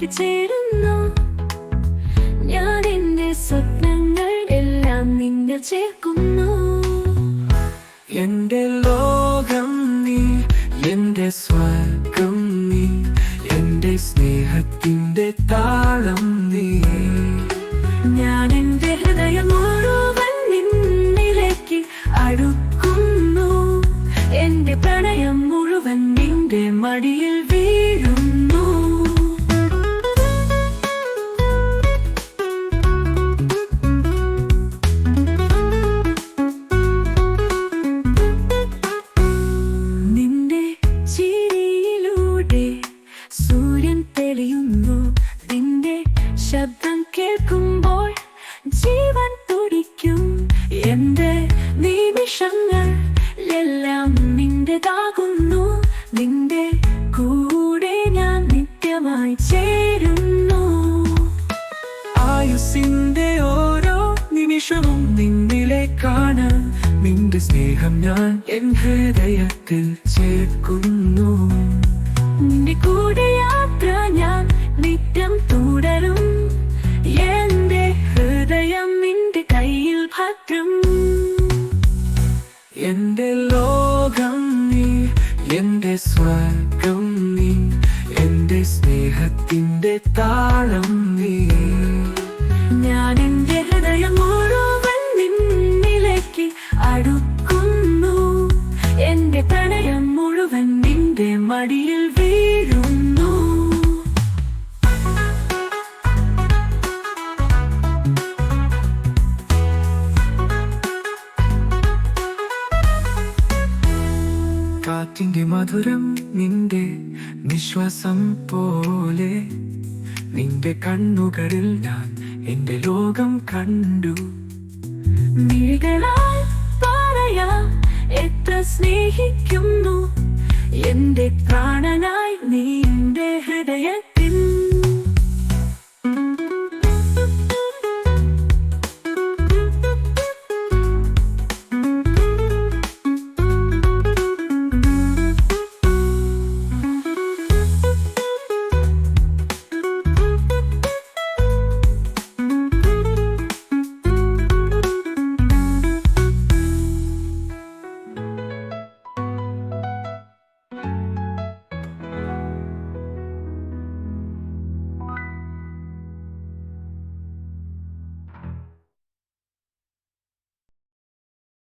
ചേരുന്നു. ഞാൻ എന്റെ സ്വപ്നങ്ങൾ എല്ലാം നിന്നെ ചേർക്കുന്നു. എന്റെ ലോകം നീ എന്റെ സ്വർഗം നീ എന്റെ സ്നേഹത്തിന്റെ താളം നീ. ഞാൻ എന്റെ സൂര്യൻ തെളിയുന്നു. നിന്റെ ശബ്ദം കേൾക്കുമ്പോൾ ജീവൻ തുടിക്കും. എന്റെ നിമിഷങ്ങൾ എല്ലാം നിന്റെതാകുന്നു. നിന്റെ കൂടെ ഞാൻ നിത്യമായി ചേരുന്നു. ആയുസിന്റെ ഓരോ നിമിഷവും നിന്നിലേക്കാണ്. നിന്റെ സ്നേഹം ഞാൻ എൻ ഹൃദയത്തിൽ ചേർക്കുന്നു. നിന്റെ കൂടെ യാത്ര ഞാൻ നിത്യം തുടരും. എന്റെ ഹൃദയം നിന്റെ കയ്യിൽ ഭദ്രം എന്റെ ലോകം നീ എന്റെ സ്വർഗം നീ എന്റെ സ്നേഹത്തിന്റെ താളം നീ. കാറ്റിന്റെ മധുരം നിന്റെ നിശ്വാസം പോലെ. നിന്റെ കണ്ണുകളിൽ ഞാൻ എന്റെ ലോകം കണ്ടു. മിഴികളാൽ എത്ര സ്നേഹിക്കുന്നു. എന്റെ പ്രാണനായി നീ എന്റെ ഹൃദയത്തിൽ